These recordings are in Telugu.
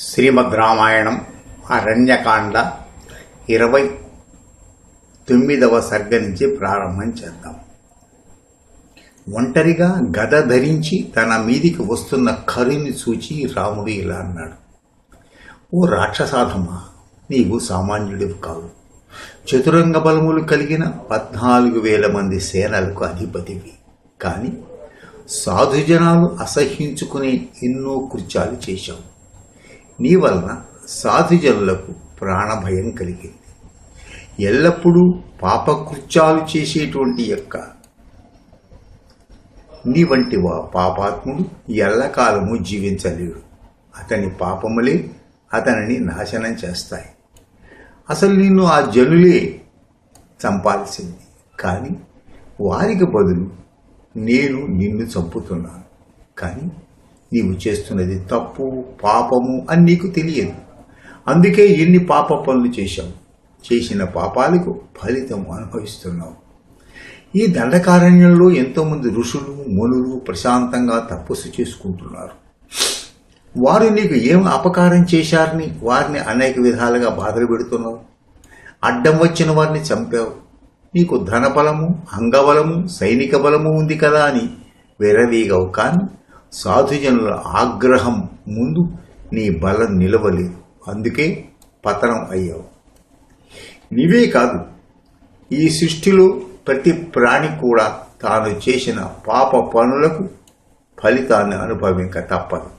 శ్రీమద్ రామాయణం అరణ్యకాండ ఇరవై తొమ్మిదవ సర్గ నుంచి ప్రారంభం చేద్దాం. ఒంటరిగా గద ధరించి తన మీదికి వస్తున్న కరుని చూచి రాముడు ఇలా అన్నాడు ఓ రాక్షసాధమా నీవు సామాన్యుడివి కావు. చతురంగ బలములు కలిగిన పద్నాలుగు వేల మంది సేనలకు అధిపతివి. కానీ సాధుజనాలు అసహ్యించుకునే ఎన్నో కృత్యాలు చేశావు. నీ వలన సాధుజనులకు ప్రాణభయం కలిగింది. ఎల్లప్పుడూ పాపకృత్యాలు చేసేటువంటి యొక్క నీ వంటి వా పాపాత్ముడు ఎల్లకాలము జీవించలేడు. అతని పాపములే అతనిని నాశనం చేస్తాయి. అసలు నిన్ను ఆ జనులే చంపాల్సింది. కానీ వారికి బదులు నేను నిన్ను చంపుతున్నాను. కానీ నీవు చేస్తున్నది తప్పు పాపము అని నీకు తెలియదు. అందుకే ఎన్ని పాప పనులు చేశావు? చేసిన పాపాలకు ఫలితం అనుభవిస్తున్నావు. ఈ దండకారణ్యంలో ఎంతోమంది ఋషులు మునులు ప్రశాంతంగా తపస్సు చేసుకుంటున్నారు. వారు నీకు ఏం అపకారం చేశారని వారిని అనేక విధాలుగా బాధలు పెడుతున్నావు? అడ్డం వచ్చిన వారిని చంపావు. నీకు ధనబలము అంగబలము సైనిక బలము ఉంది కదా అని వెరవీగవు కానీ సాధుజనుల ఆగ్రహం ముందు నీ బలం నిలవలేదు అందుకే పతనం అయ్యావు. నీవే కాదు ఈ సృష్టిలో ప్రతి ప్రాణి కూడా తాను చేసిన పాప పనులకు ఫలితాన్ని అనుభవింక తప్పదు.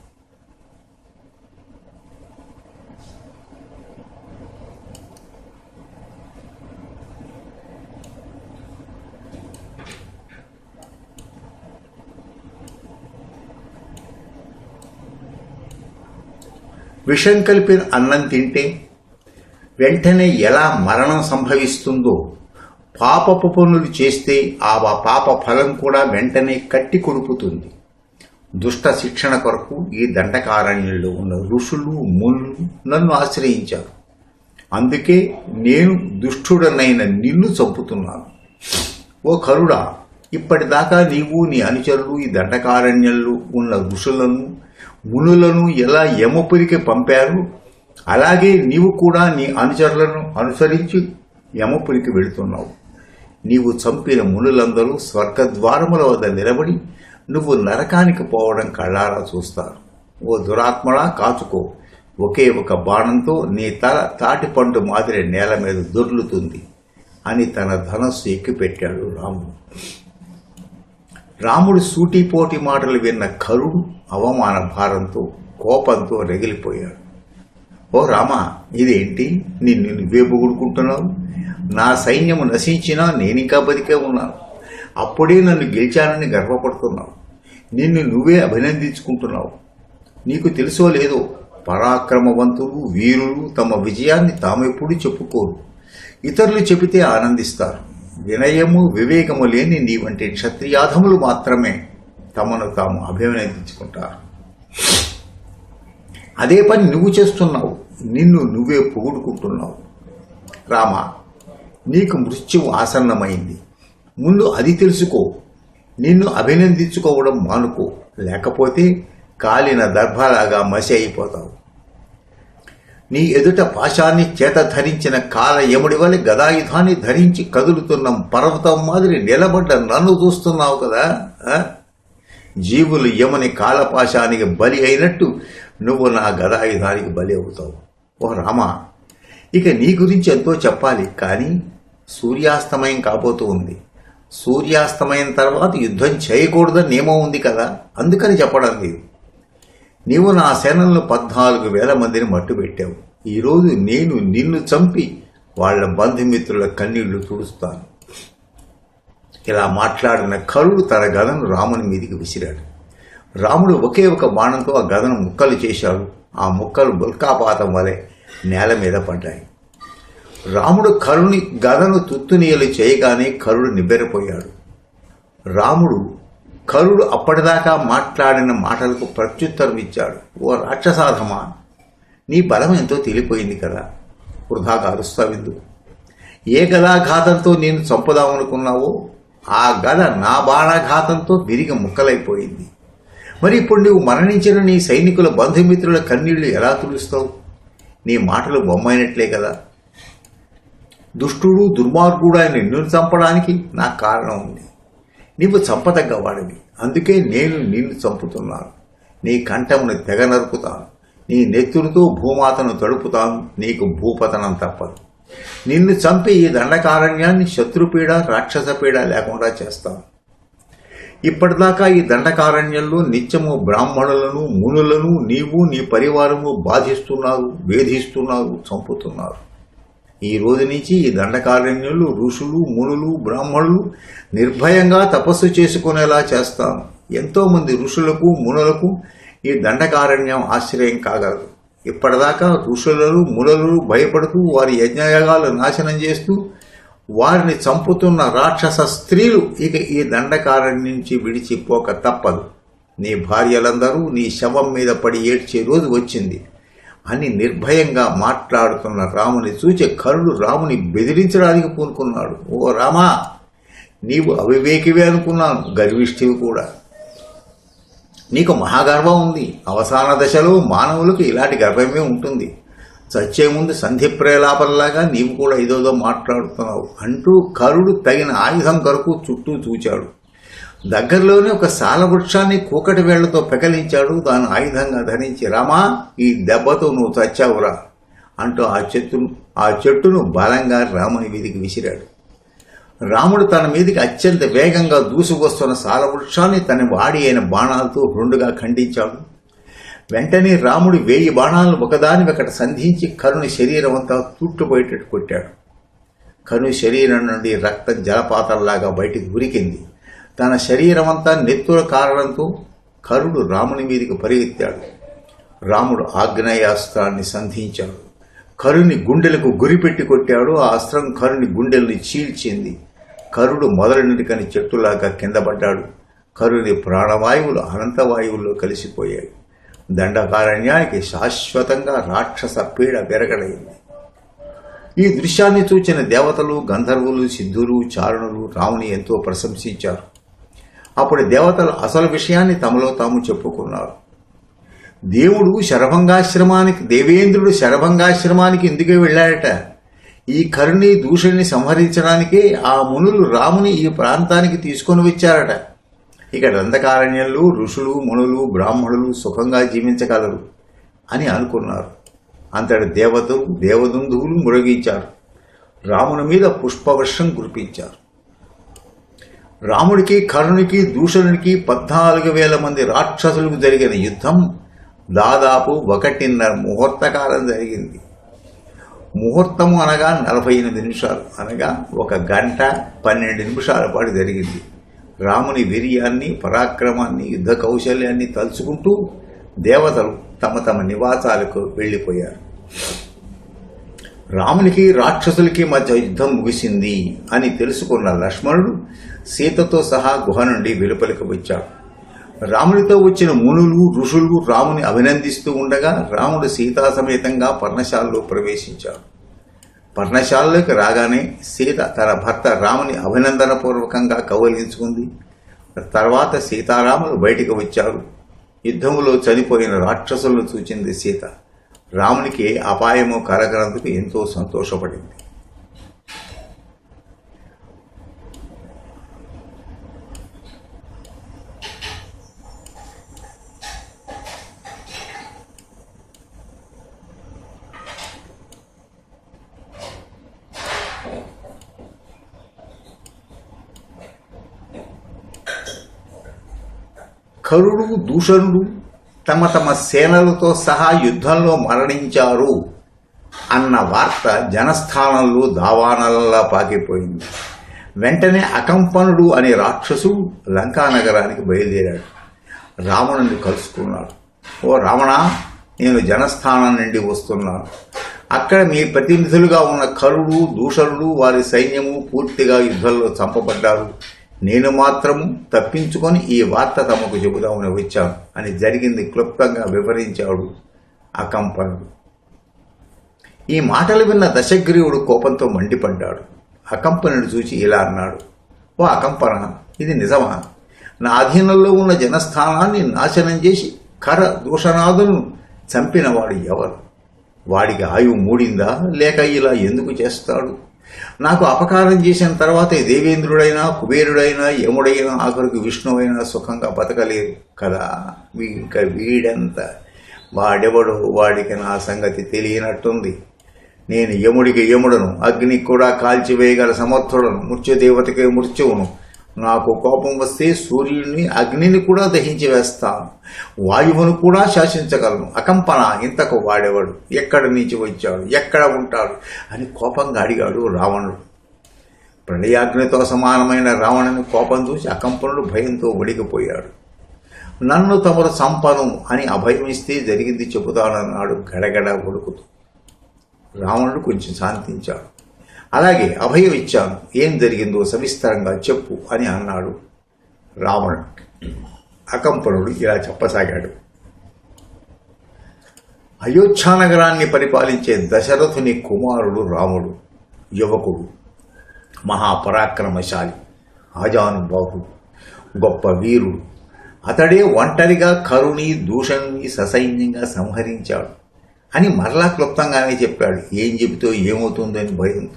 విషం కలిపిన అన్నం తింటే వెంటనే ఎలా మరణం సంభవిస్తుందో పాపపు పనులు చేస్తే ఆ పాప ఫలం కూడా వెంటనే కట్టి కొడుకుతుంది దుష్ట శిక్షణ కొరకు ఈ దండకారణ్యంలో ఉన్న ఋషులు మునులు నన్ను ఆశ్రయించారు. అందుకే నేను దుష్టుడనైన నిన్ను చంపుతున్నాను. ఓ కరుడా ఇప్పటిదాకా నీవు నీ అనుచరులు ఈ దండకారణ్యంలో ఉన్న ఋషులను మునులను ఎలా యమపురికి పంపారు అలాగే నీవు కూడా నీ అనుచరులను అనుసరించి యమపురికి వెళుతున్నావు. నీవు చంపిన మునులందరూ స్వర్గద్వారముల వద్ద నిలబడి నువ్వు నరకానికి పోవడం కళ్ళారా చూస్తారు. ఓ దురాత్మడా కాచుకో. ఒకే ఒక బాణంతో నీ తల తాటిపండు మాదిరి నేల మీద దొర్లుతుంది అని తన ధనస్సు ఎక్కిపెట్టాడు రాముడు. రాముడు సూటిపోటి మాటలు విన్న కరుడు అవమాన భారంతో కోపంతో రగిలిపోయాడు. ఓ రామ ఇదేంటి? నిన్ను నువ్వే పొగుడుకుంటున్నావు నా సైన్యము నశించినా నేనింకా బతికే ఉన్నాను. అప్పుడే నన్ను గెలిచానని గర్వపడుతున్నావు. నిన్ను నువ్వే అభినందించుకుంటున్నావు. నీకు తెలుసో లేదో పరాక్రమవంతులు వీరులు తమ విజయాన్ని తామెప్పుడు చెప్పుకోరు. ఇతరులు చెబితే ఆనందిస్తారు. వినయము వివేకము లేని నీ వంటి క్షత్రియాధములు మాత్రమే తమను తాము అభినందించుకుంటారు. అదే పని నువ్వు చేస్తున్నావు. నిన్ను నువ్వే పొగుడుకుంటున్నావు. రామ నీకు మృత్యువు ఆసన్నమైంది. ముందు అది తెలుసుకో. నిన్ను అభినందించుకోవడం మానుకో. లేకపోతే కాలిన దర్భలాగా మసి అయిపోతావు. నీ ఎదుట పాశాన్ని చేత ధరించిన కాల యముడి వలె గదాయుధాన్ని ధరించి కదులుతున్న పర్వతం మాదిరి నిలబడ్డ నన్ను చూస్తున్నావు కదా జీవులు యముని కాలపాశానికి బలి అయినట్టు నువ్వు నా గదాయుధానికి బలి అవుతావు. ఓ రామా ఇక నీ గురించి ఎంతో చెప్పాలి కానీ సూర్యాస్తమయం కాబోతూ ఉంది. సూర్యాస్తమయం తర్వాత యుద్ధం చేయకూడదని నియమం ఉంది కదా అందుకని చెప్పడం లేదు. నీవు నా సేనలను పద్నాలుగు వేల మందిని మట్టుబెట్టావు. ఈరోజు నేను నిన్ను చంపి వాళ్ళ బంధుమిత్రుల కన్నీళ్ళు తుడుస్తాను. ఇలా మాట్లాడిన కరుడు తన గదను రాముని మీదికి విసిరాడు. రాముడు ఒకే ఒక బాణంతో ఆ గదను ముక్కలు చేశాడు. ఆ ముక్కలు బుల్కాపాతం వలె నేల మీద పడ్డాయి. రాముడు కరుని గదను తుత్తునీయలు చేయగానే కరుడు నిబ్బెరపోయాడు. రాముడు కరుడు అప్పటిదాకా మాట్లాడిన మాటలకు ప్రత్యుత్తరం ఇచ్చాడు ఓ రాక్షసాధమా నీ బలం ఎంతో తేలిపోయింది కదా. వృధా అరుస్తావిందు ఏ గదాఘాతంతో నేను చంపుదామనుకున్నావో ఆ గద నా బాణాఘాతంతో విరిగి ముక్కలైపోయింది. మరి ఇప్పుడు నువ్వు మరణించిన నీ సైనికుల బంధుమిత్రుల కన్నీళ్ళు ఎలా తుడుస్తావు? నీ మాటలు బొమ్మైనట్లే కదా. దుష్టుడు దుర్మార్గుడు ఆయన నిన్ను చంపడానికి నాకు కారణం ఉంది. నీవు చంపదగ్గవాడివి అందుకే నేను నిన్ను చంపుతున్నాను. నీ కంఠమును తెగ నరుకుతాను. నీ నెత్తురుతో భూమాతను తడుపుతాను నీకు భూపతనం తప్పదు. నిన్ను చంపి ఈ దండకారణ్యాన్ని శత్రుపీడ రాక్షసపీడ లేకుండా చేస్తాను ఇప్పటిదాకా ఈ దండకారణ్యంలో నిత్యము బ్రాహ్మణులను మునులను నీవు నీ పరివారము బాధిస్తున్నారు వేధిస్తున్నారు చంపుతున్నారు. ఈ రోజు నుంచి ఈ దండకారణ్యంలో ఋషులు మునులు బ్రాహ్మణులు నిర్భయంగా తపస్సు చేసుకునేలా చేస్తాను ఎంతోమంది ఋషులకు మునులకు ఈ దండకారణ్యం ఆశ్రయం కాగలదు. ఇప్పటిదాకా ఋషులను ములలు భయపడుతూ వారి యజ్ఞయాగాలు నాశనం చేస్తూ వారిని చంపుతున్న రాక్షస స్త్రీలు ఇక ఈ దండకారణ్యం నుంచి విడిచిపోక తప్పదు. నీ భార్యలందరూ నీ శవం మీద పడి ఏడ్చే రోజు వచ్చింది అని నిర్భయంగా మాట్లాడుతున్న రాముని చూచి కరుడు రాముని బెదిరించడానికి పూనుకున్నాడు. ఓ రామా నీవు అవివేకివే అనుకున్నాను గర్విష్ఠివి కూడా. నీకు మహాగర్వం ఉంది. అవసాన దశలో మానవులకు ఇలాంటి గర్వమే ఉంటుంది. చచ్చే ముందు సంధి ప్రేలాపంలాగా నీవు కూడా ఏదోదో మాట్లాడుతున్నావు అంటూ కరుడు తగిన ఆయుధం కొరకు చుట్టూ చూచాడు. దగ్గరలోనే ఒక సాలవృక్షాన్ని కూకటి వేళ్ళతో పెకలించాడు. దాని ఆయుధంగా ధరించి రామా ఈ దెబ్బతో నువ్వు చచ్చావురా అంటూ ఆ చెట్టును ఆ చెట్టును బలంగా రాముని వీధికి విసిరాడు. రాముడు తన మీదికి అత్యంత వేగంగా దూసుకొస్తున్న సాలవృక్షాన్ని తన వాడి అయిన బాణాలతో రెండుగా ఖండించాడు. వెంటనే రాముడు వేయి బాణాలను ఒకదాని ఒకటి సంధించి కరుని శరీరం అంతా తుట్టుపోయేటట్టు కొట్టాడు. కరుని శరీరం నుండి రక్తం జలపాతంలాగా బయటికి ఉరికింది. తన శరీరం అంతా నెత్తుల కారణంతో కరుడు రాముని మీదికి పరిగెత్తాడు. రాముడు ఆగ్నేయాస్త్రాన్ని సంధించాడు. కరుని గుండెలకు గురిపెట్టి కొట్టాడు. ఆ అస్త్రం కరుని గుండెల్ని చీల్చింది. కరుడు మొదలనిటికని చెట్టులాగా కింద పడ్డాడు. కరుని ప్రాణవాయువులు అనంతవాయువుల్లో కలిసిపోయాయి. దండకారణ్యానికి శాశ్వతంగా రాక్షస పీడ పెరగడైంది ఈ దృశ్యాన్ని చూచిన దేవతలు గంధర్వులు సిద్ధులు చారణులు రాముని ఎంతో ప్రశంసించారు. అప్పుడు దేవతలు అసలు విషయాన్ని తమలో తాము చెప్పుకున్నారు. దేవుడు శరభంగాశ్రమానికి దేవేంద్రుడు శరభంగాశ్రమానికి ఎందుకు వెళ్ళాడట? ఈ కరుణి దూషుణ్ణి సంహరించడానికే ఆ మునులు రాముని ఈ ప్రాంతానికి తీసుకొని వచ్చారట. ఇక దండకారణ్యంలో ఋషులు మునులు బ్రాహ్మణులు సుఖంగా జీవించగలరు అని అనుకున్నారు. అంతటి దేవతలు దేవదుందువులు మురగించారు. రాముని మీద పుష్పవర్షం కురిపించారు. రాముడికి కర్ణునికి దూషణునికి పద్నాలుగు వేల మంది రాక్షసులకు జరిగిన యుద్ధం దాదాపు ఒకటిన్నర ముహూర్తకాలం జరిగింది. ముహూర్తము అనగా నలభై ఎనిమిది నిమిషాలు అనగా ఒక గంట పన్నెండు నిమిషాల పాటు జరిగింది. రాముని వీర్యాన్ని పరాక్రమాన్ని యుద్ధ కౌశల్యాన్ని తలుచుకుంటూ దేవతలు తమ తమ నివాసాలకు వెళ్ళిపోయారు. రామునికి రాక్షసులకి మధ్య యుద్ధం ముగిసింది అని తెలుసుకున్న లక్ష్మణుడు సీతతో సహా గుహ నుండి వెలుపలికి వచ్చాడు. రాముడితో వచ్చిన మునులు ఋషులు రాముని అభినందిస్తూ ఉండగా రాముడు సీతా సమేతంగా పర్ణశాలలో ప్రవేశించాడు. పర్ణశాలలోకి రాగానే సీత తన భర్త రాముని అభినందనపూర్వకంగా కౌలించుకుంది తర్వాత సీతారాములు బయటికి వచ్చారు. యుద్ధములో చనిపోయిన రాక్షసులను చూచింది సీత. రామునికి అపాయము కలగనందుకు ఎంతో సంతోషపడింది. కరుడు దూషణుడు తమ తమ సేనలతో సహా యుద్ధంలో మరణించారు అన్న వార్త జనస్థానంలో దావానలలా పాకిపోయింది. వెంటనే అకంపనుడు అనే రాక్షసుడు లంకా నగరానికి బయలుదేరాడు. రావణుని కలుసుకున్నాడు. ఓ రావణ నేను జనస్థానం నుండి వస్తున్నాను అక్కడ మీ ప్రతినిధులుగా ఉన్న కరుడు దూషణుడు వారి సైన్యము పూర్తిగా యుద్ధంలో చంపబడ్డారు. నేను మాత్రము తప్పించుకొని ఈ వార్త తమకు చెబుదామని వచ్చాను అని జరిగింది క్లుప్తంగా వివరించాడు అకంపనుడు. ఈ మాటలు విన్న దశగ్రీవుడు కోపంతో మండిపడ్డాడు. అకంపనుడు చూచి ఇలా అన్నాడు ఓ అకంపన ఇది నిజమా? నా అధీనంలో ఉన్న జనస్థానాన్ని నాశనం చేసి కర దూషణాదులను చంపినవాడు ఎవరు? వాడికి ఆయువు మూడిందా? లేక ఇలా ఎందుకు చేస్తాడు? నాకు అపకారం చేసిన తర్వాత దేవేంద్రుడైనా కుబేరుడైనా యముడైనా ఆఖరికి విష్ణువైనా సుఖంగా బతకలేరు కదా? ఇంకా వీడంత? వాడెవడు వాడికి నా సంగతి తెలియనట్టుంది. నేను యముడికి యముడను అగ్నికి కూడా కాల్చివేయగల సమర్థుడను మృత్యుదేవతకి మృత్యువును. నాకు కోపం వస్తే సూర్యుడిని అగ్నిని కూడా దహించి వేస్తాను. వాయువును కూడా శాసించగలను. అకంపన ఇంతకు వాడేవాడు? ఎక్కడి నుంచి వచ్చాడు? ఎక్కడ ఉంటాడు? అని కోపంగా అడిగాడు రావణుడు. ప్రళయాగ్నితో సమానమైన రావణుని కోపం చూసి అకంపనుడు భయంతో వడికిపోయాడు నన్ను తమరు సంపను అని అభయం ఇస్తే జరిగింది చెబుతానన్నాడు గడగడ ఉడుకుతూ రావణుడు కొంచెం శాంతించాడు. అలాగే అభయం ఇచ్చాను ఏం జరిగిందో సవిస్తరంగా చెప్పు అని అన్నాడు రావణుడు. అకంపనుడు ఇలా చెప్పసాగాడు. అయోధ్యానగరాన్ని పరిపాలించే దశరథుని కుమారుడు రాముడు యువకుడు మహాపరాక్రమశాలి ఆజానుబాహుడు గొప్ప వీరుడు. అతడే ఒంటరిగా కరుణి దూషణుని ససైన్యంగా సంహరించాడు అని మరలా క్లుప్తంగానే చెప్పాడు. ఏం చెబితో అని భయంతో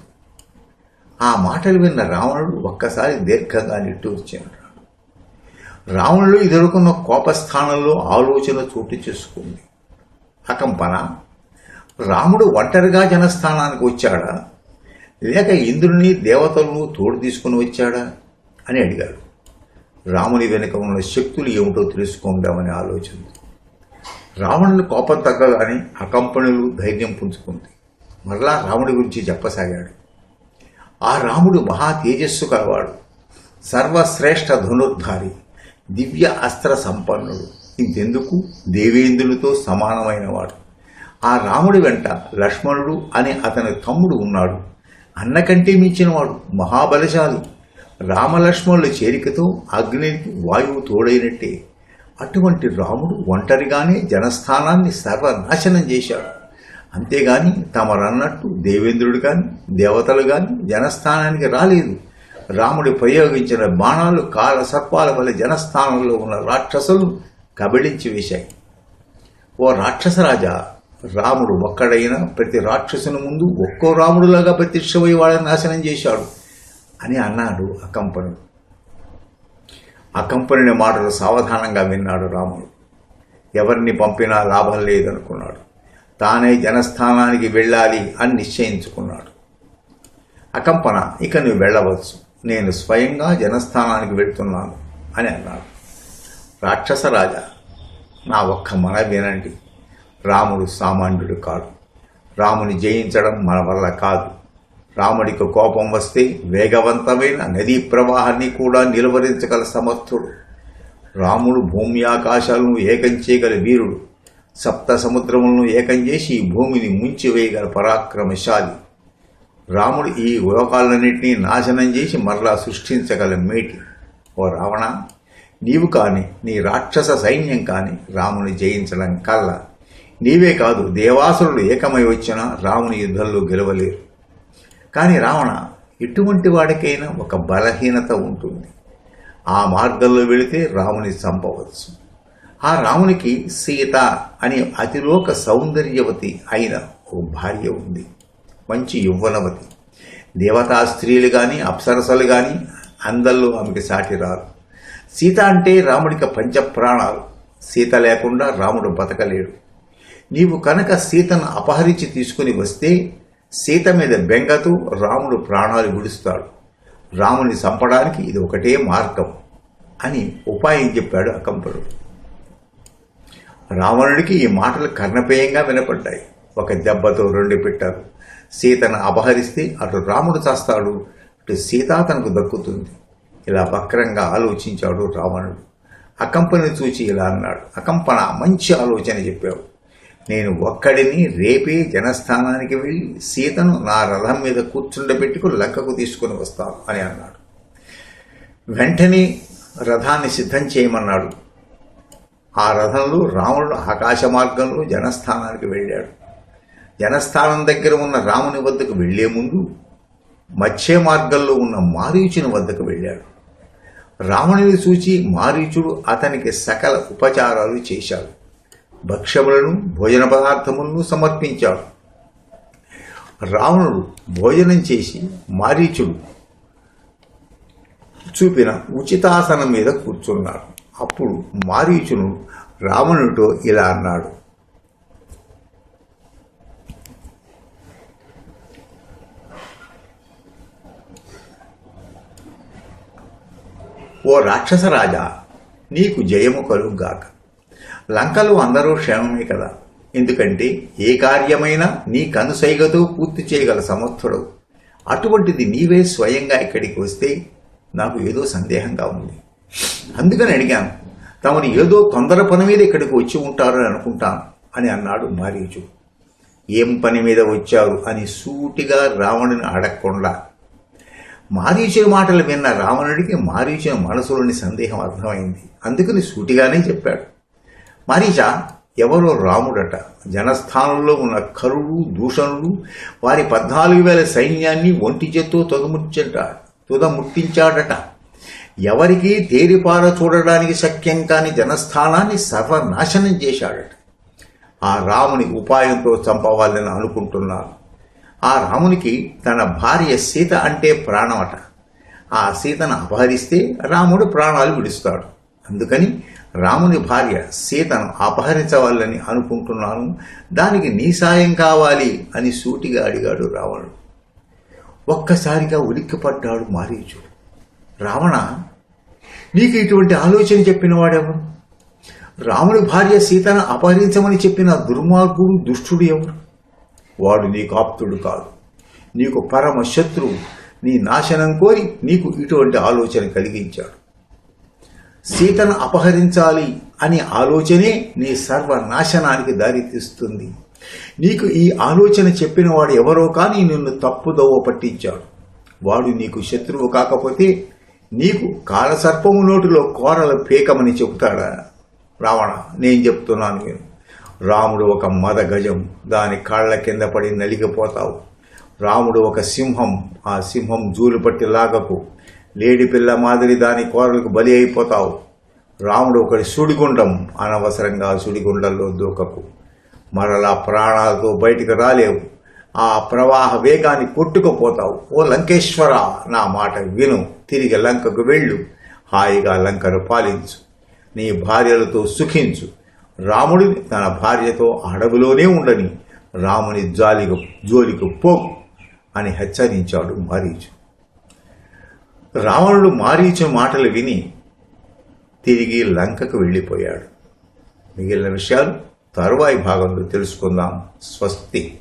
ఆ మాటలు విన్న రావణుడు ఒక్కసారి దీర్ఘంగా నిట్టూర్చాడు రావణుడు ఎదుర్కొన్న కోపస్థానంలో ఆలోచన చోటు చేసుకుంది. అకంపన రాముడు ఒంటరిగా జనస్థానానికి వచ్చాడా? లేక ఇంద్రుని దేవతలను తోడు తీసుకుని వచ్చాడా? అని అడిగాడు. రాముని వెనుక ఉన్న శక్తులు ఏమిటో తెలుసుకుందామని ఆలోచన. రావణుని కోపం తగ్గగానే అకంపనులు ధైర్యం పుంజుకుంది. మరలా రాముడి గురించి చెప్పసాగాడు. ఆ రాముడు మహా తేజస్సు కలవాడు. సర్వశ్రేష్ఠ ధనుర్ధారి దివ్య అస్త్ర సంపన్నుడు. ఇంతెందుకు? దేవేంద్రునితో సమానమైనవాడు. ఆ రాముడి వెంట లక్ష్మణుడు అనే అతని తమ్ముడు ఉన్నాడు. అన్నకంటే మించినవాడు మహాబలశాలి. రామలక్ష్మణుల చేరికతో అగ్నికి వాయువు తోడైనట్టే. అటువంటి రాముడు ఒంటరిగానే జనస్థానాన్ని సర్వనాశనం చేశాడు. అంతేగాని తమరన్నట్టు దేవేంద్రుడు కానీ దేవతలు కానీ జనస్థానానికి రాలేదు. రాముడు ప్రయోగించిన బాణాలు కాల సర్పాల వల్ల జనస్థానంలో ఉన్న రాక్షసులు కబళించి వేశాయి. ఓ రాక్షసరాజా రాముడు ఒక్కడైనా ప్రతి రాక్షసుని ముందు ఒక్కో రాముడులాగా ప్రత్యక్షమై వాళ్ళని నాశనం చేశాడు అని అన్నాడు అకంపనుడు. అకంపనుని మాటలు సావధానంగా విన్నాడు రాముడు. ఎవరిని పంపినా లాభం లేదనుకున్నాడు. తానే జనస్థానానికి వెళ్ళాలి అని నిశ్చయించుకున్నాడు. అకంపన ఇక నువ్వు వెళ్ళవచ్చు. నేను స్వయంగా జనస్థానానికి వెళ్తున్నాను అని అన్నాడు. రాక్షసరాజా నా ఒక్క మన వినండి. రాముడు సామాన్యుడు కాదు రాముని జయించడం మన వల్ల కాదు. రాముడికి కోపం వస్తే వేగవంతమైన నదీ ప్రవాహాన్ని కూడా నిలువరించగల సమర్థుడు. రాముడు భూమి ఆకాశాలను ఏకం చేయగల వీరుడు. సప్త సముద్రములను ఏకం చేసి ఈ భూమిని ముంచివేయగల పరాక్రమశాలి. రాముడు ఈ లోకాలన్నింటినీ నాశనం చేసి మరలా సృష్టించగల మేటి. ఓ రావణ నీవు కాని నీ రాక్షస సైన్యం కాని రాముని జయించడం కల్లా. నీవే కాదు దేవాసురుడు ఏకమై వచ్చినా రాముని యుద్ధంలో గెలవలేరు. కానీ రావణ ఎటువంటి వాడికైనా ఒక బలహీనత ఉంటుంది. ఆ మార్గంలో వెళితే రాముని చంపవచ్చు. ఆ రామునికి సీత అనే అతిలోక సౌందర్యవతి అయిన ఓ భార్య ఉంది. మంచి యౌవనవతి దేవతా స్త్రీలు కానీ అప్సరసలు కానీ అందల్లో ఆమెకి సాటి రారు. సీత అంటే రాముడికి పంచప్రాణాలు. సీత లేకుండా రాముడు బతకలేడు. నీవు కనుక సీతను అపహరించి తీసుకుని వస్తే సీత మీద బెంగతో రాముడు ప్రాణాలు విడుస్తాడు. రాముని చంపడానికి ఇది ఒకటే మార్గం అని ఉపాయం చెప్పాడు అకంపరుడు రావణుడికి ఈ మాటలు కర్ణపేయంగా వినపడ్డాయి. ఒక దెబ్బతో రెండు పెట్టారు. సీతను అపహరిస్తే అటు రాముడు చేస్తాడు ఇటు సీత తనకు దక్కుతుంది. ఇలా వక్రంగా ఆలోచించాడు రావణుడు. అకంపని చూచి ఇలా అన్నాడు అకంపన మంచి ఆలోచన చెప్పావు. నేను ఒక్కడిని రేపే జనస్థానానికి వెళ్ళి సీతను నా రథం మీద కూర్చుండబెట్టుకు లంకకు తీసుకుని వస్తాను అని అన్నాడు. వెంటనే రథాన్ని సిద్ధం చేయమన్నాడు ఆ రథంలో రాముడు ఆకాశ మార్గంలో జనస్థానానికి వెళ్ళాడు. జనస్థానం దగ్గర ఉన్న రాముని వద్దకు వెళ్ళే ముందు మత్స్య మార్గంలో ఉన్న మారీచుని వద్దకు వెళ్ళాడు. రావణుని చూచి మారీచుడు అతనికి సకల ఉపచారాలు చేశాడు. భక్ష్యములను భోజన పదార్థములను సమర్పించాడు. రావణుడు భోజనం చేసి మారీచుడు చూపిన ఉచితాసనం మీద కూర్చున్నాడు. అప్పుడు మారీచును రావణుడితో ఇలా అన్నాడు. ఓ రాక్షస రాజా నీకు జయము కలుగుగాక. లంకలో అందరూ క్షేమమే కదా. ఎందుకంటే ఏ కార్యమైనా నీ కనుసైగతో పూర్తి చేయగల సమర్థుడు అటువంటిది నీవే స్వయంగా ఇక్కడికి వస్తే నాకు ఏదో సందేహంగా ఉంది. అందుకని అడిగాను తమను ఏదో తొందర పని మీద ఇక్కడికి వచ్చి ఉంటారు అని అనుకుంటాను అని అన్నాడు మారీచు. ఏం పని మీద వచ్చారు అని సూటిగా రావణుని అడగకుండా. మారీచుని మాటలు విన్న రావణుడికి మారీచుని మనసులోని సందేహం అర్థమైంది. అందుకని సూటిగానే చెప్పాడు. మారీచ ఎవరో రాముడట. జనస్థానంలో ఉన్న కరుడు దూషణుడు వారి పద్నాలుగు వేల సైన్యాన్ని ఒంటి చేత్తో తొదముచ్చట తుదముట్టించాడట. ఎవరికీ తేరిపార చూడడానికి శక్యం కాని జనస్థానాన్ని సర్వనాశనం చేశాడట. ఆ రాముని ఉపాయంతో చంపవాలని అనుకుంటున్నారు. ఆ రామునికి తన భార్య సీత అంటే ప్రాణమట. ఆ సీతను అపహరిస్తే రాముడు ప్రాణాలు విడుస్తాడు. అందుకని రాముని భార్య సీతను అపహరించవాలని అనుకుంటున్నాను. దానికి నీ సాయం కావాలి అని సూటిగా అడిగాడు రావణుడు. ఒక్కసారిగా ఉలిక్కిపడ్డాడు మారీచుడు. రావణ నీకు ఇటువంటి ఆలోచన చెప్పిన వాడెవరు రాముడి భార్య సీతను అపహరించమని చెప్పిన దుర్మార్గుడు దుష్టుడు ఎవరు వాడు నీకు ఆప్తుడు కాదు. నీకు పరమ శత్రువు. నీ నాశనం కోరి నీకు ఇటువంటి ఆలోచన కలిగించాడు. సీతను అపహరించాలి అనే ఆలోచనే నీ సర్వనాశనానికి దారితీస్తుంది. నీకు ఈ ఆలోచన చెప్పిన వాడు ఎవరో కానీ నిన్ను తప్పుదోవ పట్టించాడు. వాడు నీకు శత్రువు కాకపోతే నీకు కాలసర్పము నోటిలో కోరలు పేకమని చెబుతాడా? రావణ నేను చెప్తున్నాను నేను రాముడు ఒక మద గజం దాని కాళ్ళ కింద పడి నలిగిపోతావు. రాముడు ఒక సింహం ఆ సింహం జూలు పట్టి లాగకు. లేడి పిల్ల మాదిరి దాని కోరలకు బలి అయిపోతావు. రాముడు ఒకటి సుడిగుండం అనవసరంగా సుడిగుండంలో దూకకు. మరలా ప్రాణాలతో బయటికి రాలేవు. ఆ ప్రవాహ వేగాన్ని కొట్టుకుపోతావు. ఓ లంకేశ్వర నా మాట విను. తిరిగి లంకకు వెళ్ళు. హాయిగా లంకను పాలించు. నీ భార్యలతో సుఖించు. రాముడు తన భార్యతో అడవిలోనే ఉండని. రాముని జాలికి జోలికి పోకు అని హెచ్చరించాడు మారీచు. రావణుడు మారీచు మాటలు విని తిరిగి లంకకు వెళ్ళిపోయాడు. మిగిలిన విషయాలు తరువాయి భాగంలో తెలుసుకుందాం. స్వస్తి.